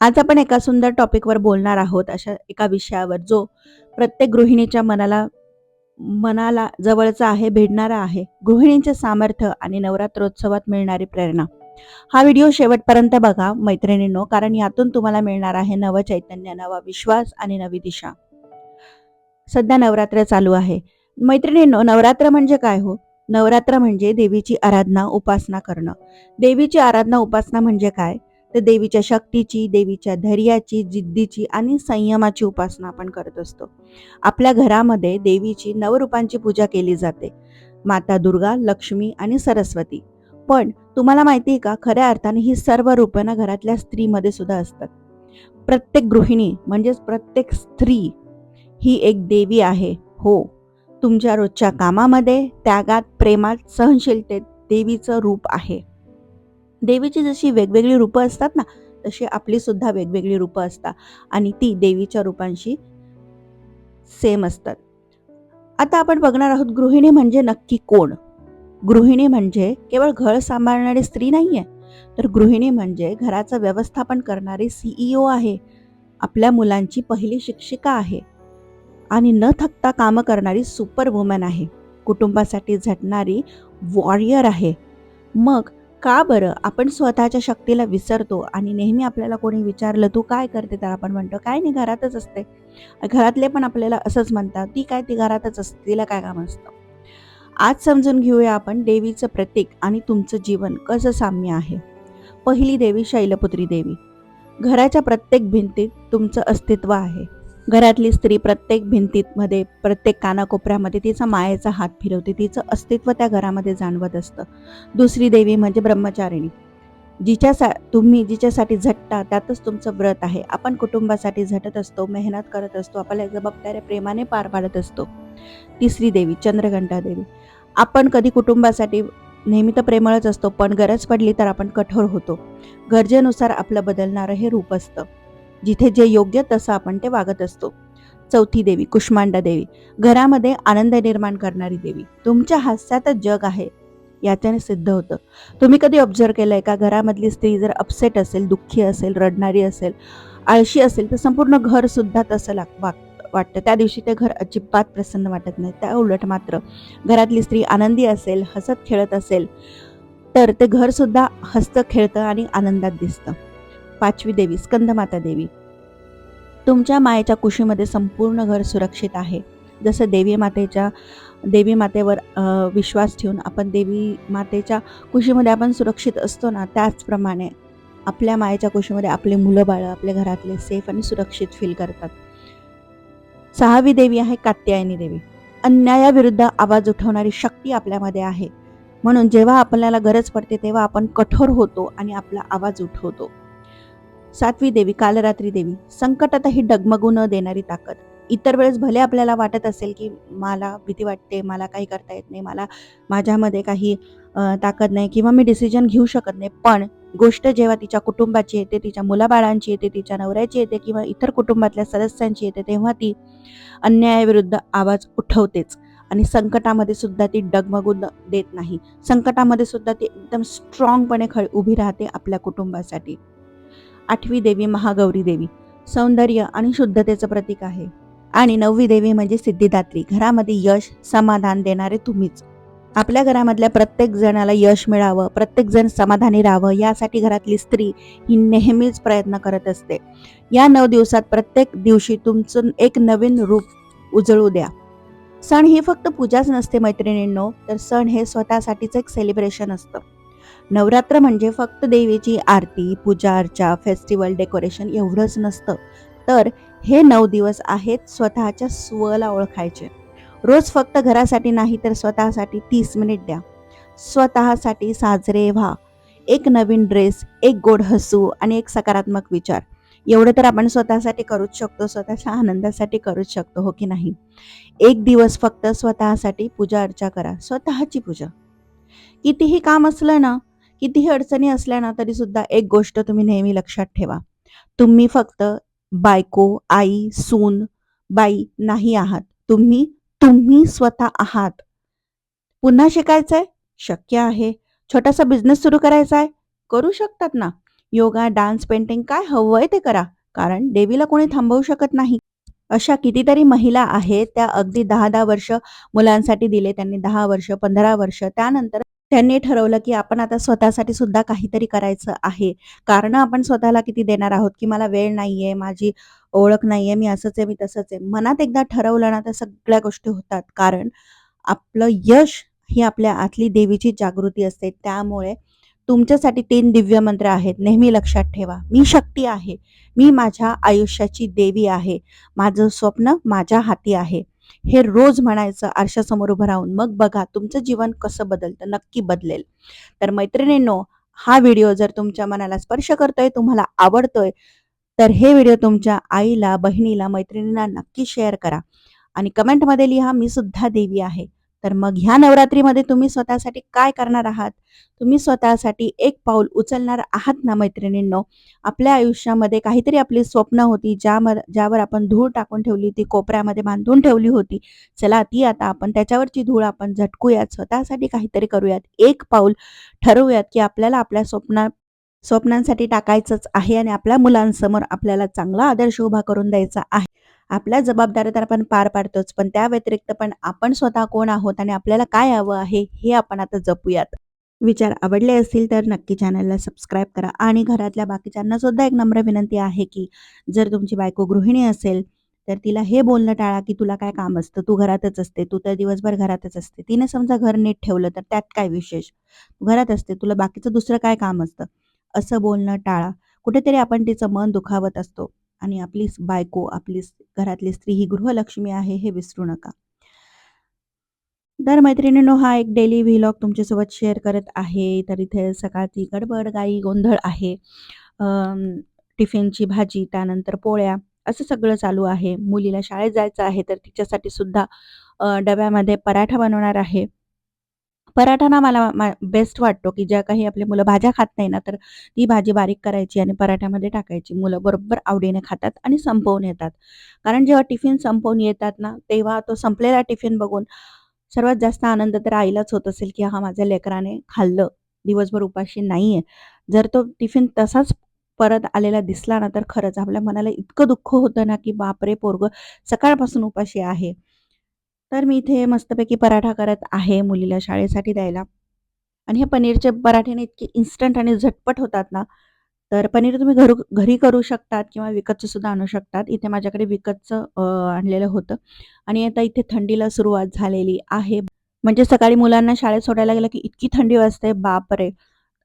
आज आपण एका सुंदर टॉपिकवर बोलणार आहोत अशा एका विषयावर जो प्रत्येक गृहिणीच्या मनाला मनाला जवळचा आहे भिडणारा आहे. गृहिणींचे सामर्थ्य आणि नवरात्रोत्सवात मिळणारी प्रेरणा. हा व्हिडिओ शेवटपर्यंत बघा मैत्रिणींनो कारण यातून तुम्हाला मिळणार आहे नव चैतन्य नवा विश्वास आणि नवी दिशा. सध्या नवरात्र चालू आहे. मैत्रिणींनो नवरात्र म्हणजे काय हो? नवरात्र म्हणजे देवीची आराधना उपासना करणं. देवीची आराधना उपासना म्हणजे काय? तर देवीच्या शक्तीची देवीच्या धैर्याची जिद्दीची आणि संयमाची उपासना आपण करत असतो. आपल्या घरामध्ये देवीची नवरूपांची पूजा केली जाते. माता दुर्गा लक्ष्मी आणि सरस्वती. पण तुम्हाला माहिती आहे का खऱ्या अर्थाने ही सर्व रूपं ना घरातल्या स्त्रीमध्ये सुद्धा असतात. प्रत्येक गृहिणी म्हणजेच प्रत्येक स्त्री ही एक देवी आहे. हो तुमच्या रोजच्या कामामध्ये त्यागात प्रेमात सहनशीलतेत देवीचं रूप आहे. देवीची जशी वेगवेगळी रूपं असतात ना तशी आपली सुद्धा वेगवेगळी रूपं असतात. आणि ती देवीच्या रूपांशी सेम असतात. आता आपण बघणार आहोत गृहिणी म्हणजे नक्की कोण? गृहिणी म्हणजे केवळ घर सांभाळणारी स्त्री नाही आहे तर गृहिणी म्हणजे घराचं व्यवस्थापन करणारी सीईओ आहे. आपल्या मुलांची पहिली शिक्षिका आहे. आणि न थकता कामं करणारी सुपर वुमन आहे. कुटुंबासाठी झटणारी वॉरियर आहे. मग का बरं? आपण स्वतःच्या शक्तीला विसरतो आणि नेहमी आपल्याला कोणी विचारलं तू काय करते? तर आपण म्हणतो काय नाही घरातच असते. घरातले पण आपल्याला असंच म्हणतात ती काय ती घरातच असते तिला काय काम असतं? आज समजून घेऊया आपण देवीचं प्रतीक आणि तुमचं जीवन कसं साम्य आहे. पहिली देवी शैलपुत्री देवी. घराच्या प्रत्येक भिंतीत तुमचं अस्तित्व आहे. घरातली स्त्री प्रत्येक भिंतीमध्ये प्रत्येक कानाकोपऱ्यामध्ये तिचा मायेचा हात फिरवते. तिचं अस्तित्व त्या घरामध्ये जाणवत असतं. दुसरी देवी म्हणजे ब्रह्मचारिणी. जिच्या सा तुम्ही जिच्यासाठी झटता त्यातच तुमचं व्रत आहे. आपण कुटुंबासाठी झटत असतो मेहनत करत असतो आपल्या जबाबदाऱ्या प्रेमाने पार पाडत असतो. तिसरी देवी चंद्रघंटा देवी. आपण कधी कुटुंबासाठी नेहमी तर प्रेमळच असतो पण गरज पडली तर आपण कठोर होतो. गरजेनुसार आपलं बदलणारं हे रूप असतं. जिथे जे योग्य तसं आपण ते वागत असतो. चौथी देवी कुष्मांडा देवी घरामध्ये आनंद निर्माण करणारी देवी. तुमच्या हास्यातच जग आहे याच्याने सिद्ध होतं. तुम्ही कधी ऑब्झर्व केलंय का घरामधली स्त्री जर अपसेट असेल दुःखी असेल रडणारी असेल आळशी असेल तर संपूर्ण घर सुद्धा तसं लाग वाग वाटतं. त्या दिवशी ते घर अजिबात प्रसन्न वाटत नाही. त्या उलट मात्र घरातली स्त्री आनंदी असेल हसत खेळत असेल तर ते घर सुद्धा हसतं खेळतं आणि आनंदात दिसतं. पाचवी देवी स्कंदमाता देवी. तुमच्या मायेच्या कुशीमध्ये संपूर्ण घर सुरक्षित आहे. जसं देवी मातेच्या देवी मातेवर विश्वास ठेवून आपण देवी मातेच्या कुशीमध्ये आपण सुरक्षित असतो ना त्याचप्रमाणे आपल्या मायेच्या कुशीमध्ये आपले मुलं बाळं आपल्या घरातले सेफ आणि सुरक्षित फील करतात. सहावी देवी आहे कात्यायनी देवी. अन्यायाविरुद्ध आवाज उठवणारी शक्ती आपल्यामध्ये आहे. म्हणून जेव्हा आपल्याला गरज पडते तेव्हा आपण कठोर होतो आणि आपला आवाज उठवतो. सातवी देवी कालरात्री देवी संकटातही डगमगू न देणारी ताकद. इतर वेळेस भले आपल्याला वाटत असेल की मला भीती वाटते मला काही करता येत नाही मला माझ्यामध्ये काही ताकद नाही किंवा मी डिसिजन घेऊ शकत नाही पण गोष्ट जेव्हा तिच्या कुटुंबाची येते तिच्या मुलाबाळांची येते तिच्या नवऱ्याची येते किंवा इतर कुटुंबातल्या सदस्यांची येते तेव्हा ती अन्यायाविरुद्ध आवाज उठवतेच आणि संकटामध्ये सुद्धा ती डगमगू देत नाही. संकटामध्ये सुद्धा ती एकदम स्ट्रॉंगपणे खळ उभी राहते आपल्या कुटुंबासाठी. आठवी देवी महागौरी देवी. सौंदर्य आणि शुद्धतेचं प्रतीक आहे. आणि नववी देवी म्हणजे सिद्धिदात्री. घरामध्ये यश समाधान देणारे तुम्हीच. आपल्या घरामधल्या प्रत्येक जणाला यश मिळावं प्रत्येक जण समाधानी राहावं यासाठी घरातली स्त्री ही नेहमीच प्रयत्न करत असते. या नऊ दिवसात प्रत्येक दिवशी तुमचं एक नवीन रूप उजळू द्या. सण ही फक्त पूजाच नसते मैत्रिणींनो. तर सण हे स्वतःसाठीच एक सेलिब्रेशन असतं. नवरात्र म्हणजे फक्त देवीची आरती पूजा अर्चा फेस्टिवल डेकोरेशन एवढंच नसतं. तर हे नऊ दिवस आहेत स्वतःच्या स्वला ओळखायचे. रोज फक्त घरासाठी नाही तर स्वतःसाठी तीस मिनिट द्या. स्वतःसाठी साजरे व्हा. एक नवीन ड्रेस एक गोड हसू आणि एक सकारात्मक विचार. एवढं तर आपण स्वतःसाठी करूच शकतो स्वतःच्या आनंदासाठी करूच शकतो हो की नाही? एक दिवस फक्त स्वतःसाठी पूजा अर्चा करा. स्वतःची पूजा. कितीही काम असलं ना कितीही अडचणी असल्या ना तरी सुद्धा एक गोष्ट तुम्ही नेहमी लक्षात ठेवा. तुम्ही फक्त बायको आई सून बाई नाही आहात. तुम्ही तुम्ही स्वतः आहात. पुन्हा शिकायचंय? शक्य आहे. छोटासा बिझनेस सुरू करायचा आहे करू शकतात ना. योगा डान्स पेंटिंग काय हवंय ते करा. कारण देवीला कोणी थांबवू शकत नाही. अशा कितीतरी महिला आहेत त्या अगदी दहा दहा वर्ष मुलांसाठी दिले त्यांनी दहा वर्ष पंधरा वर्ष त्यानंतर त्यांनी ठरवलं की आपण आता स्वतःसाठी सुद्धा काहीतरी करायचं आहे. कारण आपण स्वतःला किती देणार आहोत? की मला वेळ नाहीये माझी ओळख नाहीये मी असंच आहे मी तसंच आहे. मनात एकदा ठरवलं ना तर सगळ्या गोष्टी होतात. कारण आपलं यश ही आपल्या आतली देवीची जागृती असते. त्यामुळे तुमच्यासाठी तीन दिव्य मंत्र आहेत. नेहमी लक्षात ठेवा. मी शक्ती आहे. मी माझ्या आयुष्याची देवी आहे. माझं स्वप्न माझ्या हाती आहे. हे रोज म्हणायचं आरशासमोर उभं राहून मग बघा तुमचं जीवन कसं बदलतं नक्की बदलेल. तर मैत्रिणींनो हा व्हिडिओ जर तुमच्या मनाला स्पर्श करतोय तुम्हाला आवडतोय तर हे व्हिडिओ तुमच्या आईला बहिणीला मैत्रिणींना नक्की शेअर करा. आणि कमेंटमध्ये लिहा मी सुद्धा देवी आहे. तर मग ह्या नवरात्रीमध्ये तुम्ही स्वतःसाठी काय करणार आहात? तुम्ही स्वतःसाठी एक पाऊल उचलणार आहात ना मैत्रिणींनो? आपल्या आयुष्यामध्ये काहीतरी आपली स्वप्न होती ज्या ज्यावर आपण धूळ टाकून ठेवली होती कोपऱ्यामध्ये बांधून ठेवली होती. चला ती आता आपण त्याच्यावरची धूळ आपण झटकूयात स्वतःसाठी काहीतरी करूयात. एक पाऊल ठरवूयात की आपल्याला आपल्या स्वप्ना स्वप्नांसाठी टाकायचंच आहे आणि आपल्या मुलांसमोर आपल्याला चांगला आदर्श उभा करून द्यायचा आहे. आपल्या जबाबदाऱ्या तर आपण पार पाडतोच पण त्या व्यतिरिक्त पण आपण स्वतः कोण आहोत आणि आपल्याला काय हवं आहे हे आपण आता जपूयात. विचार आवडले असतील तर नक्की चॅनलला सबस्क्राईब करा आणि घरातल्या बाकीच्यांना सुद्धा एक नम्र विनंती आहे की जर तुमची बायको गृहिणी असेल तर तिला हे बोलणं टाळा की तुला काय काम असतं? तू घरातच असते तू तर दिवसभर घरातच असते. तिने समजा घर नीट ठेवलं तर त्यात काय विशेष? घरात असते तुला बाकीचं दुसरं काय काम असतं? असं बोलणं टाळा. कुठेतरी आपण तिचं मन दुखावत असतो. आणि आपली बायको आपली घरातली स्त्री ही गृहलक्ष्मी आहे हे विसरू नका. तर मैत्रिणींनो हा एक डेली व्हिलॉग तुमच्यासोबत शेअर करत आहे. तर इथे सकाळची गडबड गाई गोंधळ आहे. टिफिनची भाजी त्यानंतर पोळ्या असं सगळं चालू आहे. मुलीला शाळेत जायचं आहे तर तिच्यासाठी सुद्धा डब्यामध्ये पराठा बनवणार आहे. पराठा ना मला बेस्ट वाटतो, की ज्या काही आपले मुलं भाज्या खात नाही ना, तर ती भाजी बारीक करायची आणि पराठ्यामध्ये टाकायची. मुलं बरोबर आवडीने खातात आणि संपवून येतात. कारण जेव्हा टिफिन संपवून येतात ना, तेव्हा तो संपलेला टिफिन बघून सर्वात जास्त आनंद तर आईलाच होत असेल, की हा माझ्या लेकराने खाल्लं, दिवसभर उपाशी नाहीये. जर तो टिफिन तसाच परत आलेला दिसला ना, तर खरंच आपल्या मनाला इतकं दुःख होतं ना, की बापरे! पोरगं सकाळपासून उपाशी आहे. तर मी इथे मस्तपैकी पराठा करत आहे मुलीला शाळेसाठी द्यायला. आणि हे पनीरचे पराठेने इतके इन्स्टंट आणि झटपट होतात ना तर पनीर तुम्ही घरू घरी करू शकतात किंवा विकतचं सुद्धा आणू शकतात. इथे माझ्याकडे विकतचं आणलेलं होतं. आणि आता इथे थंडीला सुरुवात झालेली आहे. म्हणजे सकाळी मुलांना शाळेत सोडायला गेलं की इतकी थंडी वाजते. बापरे!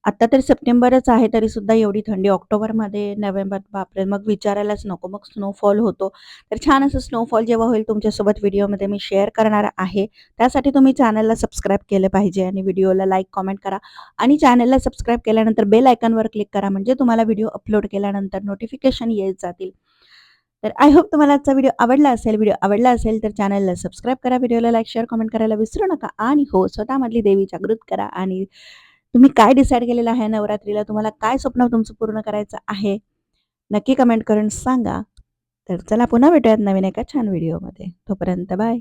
आत्ता तरी सप्टेंबरच आहे तरी सुद्धा एवढी थंडी ऑक्टोबरमध्ये नोव्हेंबर बापरे मग विचारायलाच नको. मग स्नोफॉल होतो. तर छान असं स्नोफॉल जेव्हा होईल तुमच्यासोबत व्हिडिओमध्ये मी शेअर करणार आहे. त्यासाठी तुम्ही चॅनलला सबस्क्राईब केलं पाहिजे आणि व्हिडिओला लाईक कॉमेंट करा. आणि चॅनलला सबस्क्राईब केल्यानंतर बेल आयकॉनवर क्लिक करा. म्हणजे तुम्हाला व्हिडिओ अपलोड केल्यानंतर नोटिफिकेशन येत जातील. तर आय होप तुम्हाला आजचा व्हिडिओ आवडला असेल. व्हिडिओ आवडला असेल तर चॅनलला सबस्क्राईब करा. व्हिडिओला लाईक शेअर कमेंट करायला विसरू नका. आणि हो स्वतःमधली देवी जागृत करा आणि तुम्ही काय डिसाईड केलेलं आहे नवरात्रीला? तुम्हाला काय स्वप्न तुमचं पूर्ण करायचं आहे? नक्की कमेंट करून सांगा. तर चला पुन्हा भेटूयात नवीन एका छान व्हिडिओमध्ये तोपर्यंत बाय